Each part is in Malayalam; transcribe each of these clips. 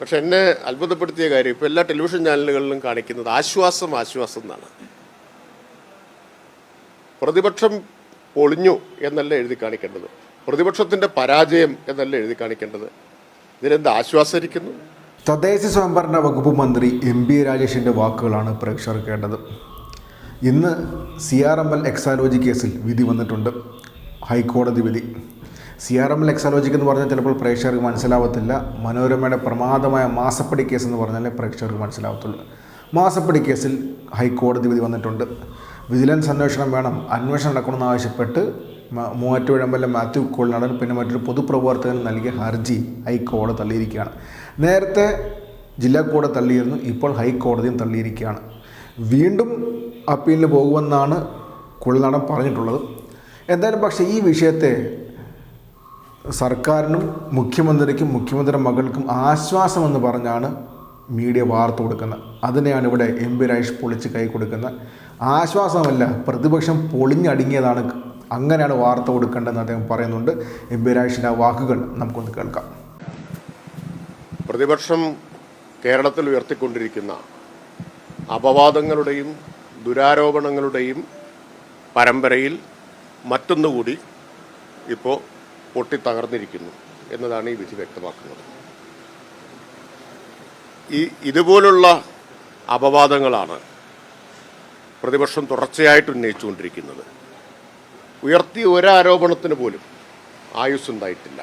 പക്ഷെ എന്നെ അത്ഭുതപ്പെടുത്തിയ കാര്യം ഇപ്പോൾ എല്ലാ ടെലിവിഷൻ ചാനലുകളിലും കാണിക്കുന്നത് ആശ്വാസം ആശ്വാസം എന്നാണ്. പ്രതിപക്ഷം പൊളിഞ്ഞു എന്നല്ല എഴുതി കാണിക്കേണ്ടത്. പ്രതിപക്ഷത്തിന്റെ പരാജയം എന്നല്ല എഴുതി കാണിക്കേണ്ടത്. ഇതിലെന്ത് ആശ്വാസരിക്കുന്നു? തദ്ദേശ സ്വയംഭരണ വകുപ്പ് മന്ത്രി എം ബി രാജേഷിന്റെ വാക്കുകളാണ് പ്രേക്ഷകർ കേട്ടത്. ഇന്ന് C R M L Exalogic കേസിൽ വിധി വന്നിട്ടുണ്ട്. ഹൈക്കോടതി വിധി. സി ആർ എം ലെക്സാലോജിക്ക് എന്ന് പറഞ്ഞാൽ ചിലപ്പോൾ പ്രേക്ഷകർക്ക് മനസ്സിലാവത്തില്ല. മനോരമയുടെ പ്രമാദമായ മാസപ്പടി കേസ് എന്ന് പറഞ്ഞാലേ പ്രേക്ഷകർക്ക് മനസ്സിലാവത്തുള്ളൂ. മാസപ്പടി കേസിൽ ഹൈക്കോടതി വിധി വന്നിട്ടുണ്ട്. വിജിലൻസ് അന്വേഷണം വേണം. അന്വേഷണം നടക്കണമെന്ന് ആവശ്യപ്പെട്ട് Muvattupuzha M L A Mathew കോളിനാടൻ പിന്നെ മറ്റൊരു പൊതുപ്രവർത്തകൻ നൽകിയ ഹർജി ഹൈക്കോടതി തള്ളിയിരിക്കുകയാണ്. നേരത്തെ ജില്ലാ കോടതി തള്ളിയിരുന്നു. ഇപ്പോൾ ഹൈക്കോടതിയും തള്ളിയിരിക്കുകയാണ്. വീണ്ടും അപ്പീലിന് പോകുമെന്നാണ് കുഴൽനാടൻ പറഞ്ഞിട്ടുള്ളത്. എന്തായാലും പക്ഷേ ഈ വിഷയത്തെ സർക്കാരിനും മുഖ്യമന്ത്രിക്കും മുഖ്യമന്ത്രിയുടെ മകൾക്കും ആശ്വാസമെന്ന് പറഞ്ഞാണ് മീഡിയ വാർത്ത കൊടുക്കുന്നത്. അതിനെയാണ് ഇവിടെ എം പി രാജേഷ് പൊളിച്ച് കൈ കൊടുക്കുന്നത്. ആശ്വാസമല്ല പ്രതിപക്ഷം പൊളിഞ്ഞടുങ്ങിയതാണ്. അങ്ങനെയാണ് വാർത്ത കൊടുക്കേണ്ടതെന്ന് അദ്ദേഹം പറയുന്നുണ്ട്. എം പി രാജേഷിന്റെ വാക്കുകൾ നമുക്കൊന്ന് കേൾക്കാം. പ്രതിപക്ഷം കേരളത്തിൽ ഉയർത്തിക്കൊണ്ടിരിക്കുന്ന അപവാദങ്ങളുടെയും ദുരാരോപണങ്ങളുടെയും പരമ്പരയിൽ മറ്റൊന്നുകൂടി ഇപ്പോൾ പൊട്ടിത്തകർന്നിരിക്കുന്നു എന്നതാണ് ഈ വിധി വ്യക്തമാക്കുന്നത്. ഈ ഇതുപോലുള്ള അപവാദങ്ങളാണ് പ്രതിപക്ഷം തുടർച്ചയായിട്ട് ഉന്നയിച്ചുകൊണ്ടിരിക്കുന്നത്. ഉയർത്തിയ ഒരാരോപണത്തിന് പോലും ആയുസ്സുണ്ടായിട്ടില്ല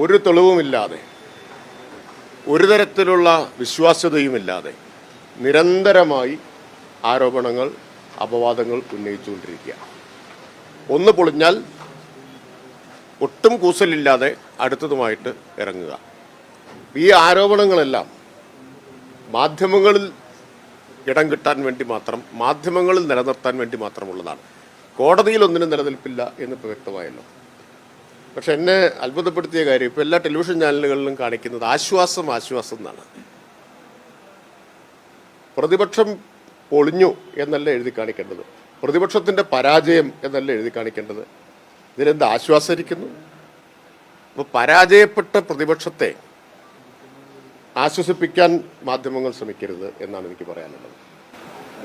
ഒരു തെളിവുമില്ലാതെ ഒരു തരത്തിലുള്ള വിശ്വാസ്യതയുമില്ലാതെ നിരന്തരമായി ആരോപണങ്ങൾ അപവാദങ്ങൾ ഉന്നയിച്ചുകൊണ്ടിരിക്കുക ഒന്ന് പൊളിഞ്ഞാൽ ഒട്ടും കൂസലില്ലാതെ അടുത്തതുമായിട്ട് ഇറങ്ങുക. ഈ ആരോപണങ്ങളെല്ലാം മാധ്യമങ്ങളിൽ ഇടം കിട്ടാൻ വേണ്ടി മാത്രം മാധ്യമങ്ങളിൽ നിലനിർത്താൻ വേണ്ടി മാത്രമുള്ളതാണ്. കോടതിയിൽ ഒന്നിനും നിലനിൽപ്പില്ല എന്നിപ്പോൾ വ്യക്തമായല്ലോ. പക്ഷെ എന്നെ അത്ഭുതപ്പെടുത്തിയ കാര്യം ഇപ്പോൾ എല്ലാ ടെലിവിഷൻ ചാനലുകളിലും കാണിക്കുന്നത് ആശ്വാസം ആശ്വാസം എന്നാണ്. പ്രതിപക്ഷം പൊളിഞ്ഞു എന്നല്ല എഴുതി കാണിക്കേണ്ടത്. പ്രതിപക്ഷത്തിന്റെ പരാജയം എന്നല്ല എഴുതി കാണിക്കേണ്ടത്. ഇതിലെന്ത് ആശ്വാസരിക്കുന്നു? അപ്പോൾ പരാജയപ്പെട്ട പ്രതിപക്ഷത്തെ ആശ്വസിപ്പിക്കാൻ മാധ്യമങ്ങൾ ശ്രമിക്കരുത് എന്നാണ് എനിക്ക് പറയാനുള്ളത്.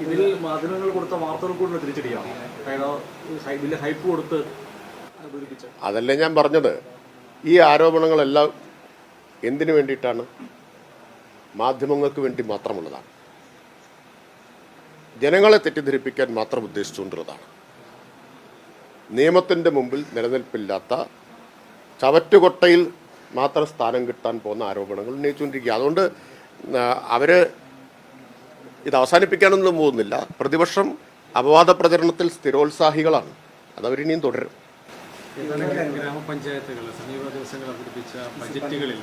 ഇതിൽ മാധ്യമങ്ങൾ കൊടുത്ത വാർത്തകൾ കൂടി തിരിച്ചടിയാണ്? ഹൈപ്പ് കൊടുത്ത് അതല്ലേ ഞാൻ പറഞ്ഞത്. ഈ ആരോപണങ്ങളെല്ലാം എന്തിനു വേണ്ടിയിട്ടാണ്? മാധ്യമങ്ങൾക്ക് വേണ്ടി മാത്രമുള്ളതാണ്. ജനങ്ങളെ തെറ്റിദ്ധരിപ്പിക്കാൻ മാത്രം ഉദ്ദേശിച്ചുകൊണ്ടുള്ളതാണ്. നിയമത്തിന്റെ മുമ്പിൽ നിലനിൽപ്പില്ലാത്ത ചവറ്റുകൊട്ടയിൽ മാത്രം സ്ഥാനം കിട്ടാൻ പോകുന്ന ആരോപണങ്ങൾ ഉന്നയിച്ചുകൊണ്ടിരിക്കുക അതുകൊണ്ട് അവർ ഇത് അവസാനിപ്പിക്കാനൊന്നും പോകുന്നില്ല. പ്രതിപക്ഷം അപവാദ പ്രചരണത്തിൽ സ്ഥിരോത്സാഹികളാണ്. അതവരിനിയും തുടരും. ഗ്രാമപഞ്ചായത്തുകൾ സമീപ ദിവസങ്ങൾ അവതരിപ്പിച്ച ബജറ്റുകളിൽ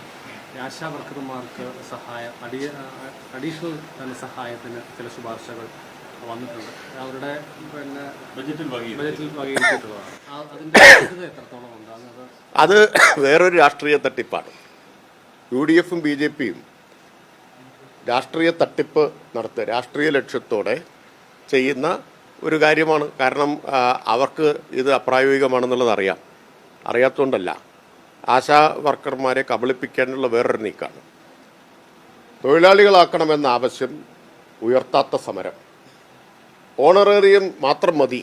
ആശാ വർക്കർമാർക്ക് സഹായം അഡീഷണൽ സഹായത്തിന് ചില ശുപാർശകൾ വന്നിട്ടുണ്ട്. അവരുടെ പിന്നെ ബജറ്റിൽ ബജറ്റിൽ വകയിരുത്തിയിട്ടുള്ളതാണ്. ആ- അതിന്റെ എത്രത്തോളം അത് വേറൊരു രാഷ്ട്രീയ തട്ടിപ്പാണ്. യു ഡി എഫും ബി ജെ പിയും രാഷ്ട്രീയ തട്ടിപ്പ് നടത്തുക രാഷ്ട്രീയ ലക്ഷ്യത്തോടെ ചെയ്യുന്ന ഒരു കാര്യമാണ്. കാരണം അവർക്ക് ഇത് അപ്രായോഗികമാണെന്നുള്ളത് അറിയാം. അറിയാത്തതുകൊണ്ടല്ല ആശാ വർക്കർമാരെ കബളിപ്പിക്കാനുള്ള വേറൊരു നീക്കാണ്. തൊഴിലാളികളാക്കണമെന്ന ആവശ്യം ഉയർത്താത്ത സമരം. ഓണറേറിയം മാത്രം മതി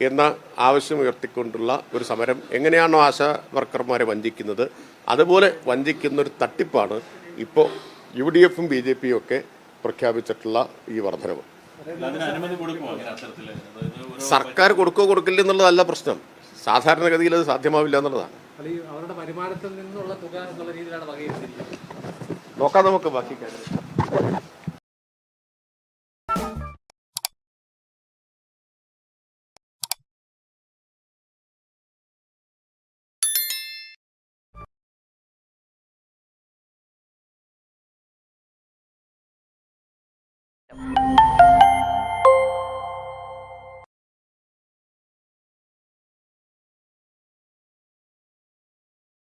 എന്ന ആവശ്യം ഉയർത്തിക്കൊണ്ടുള്ള ഒരു സമരം എങ്ങനെയാണോ ആശാ വർക്കർമാരെ വഞ്ചിക്കുന്നത് അതുപോലെ വഞ്ചിക്കുന്ന ഒരു തട്ടിപ്പാണ് ഇപ്പോൾ യു ഡി എഫും ബി ജെ പിയും ഒക്കെ പ്രഖ്യാപിച്ചിട്ടുള്ള ഈ വർധനവ്. സർക്കാർ കൊടുക്കോ കൊടുക്കില്ല എന്നുള്ളതല്ല പ്രശ്നം. സാധാരണഗതിയിൽ അത് സാധ്യമാവില്ല എന്നുള്ളതാണ്. നോക്കാം നമുക്ക് ബാക്കി കാര്യം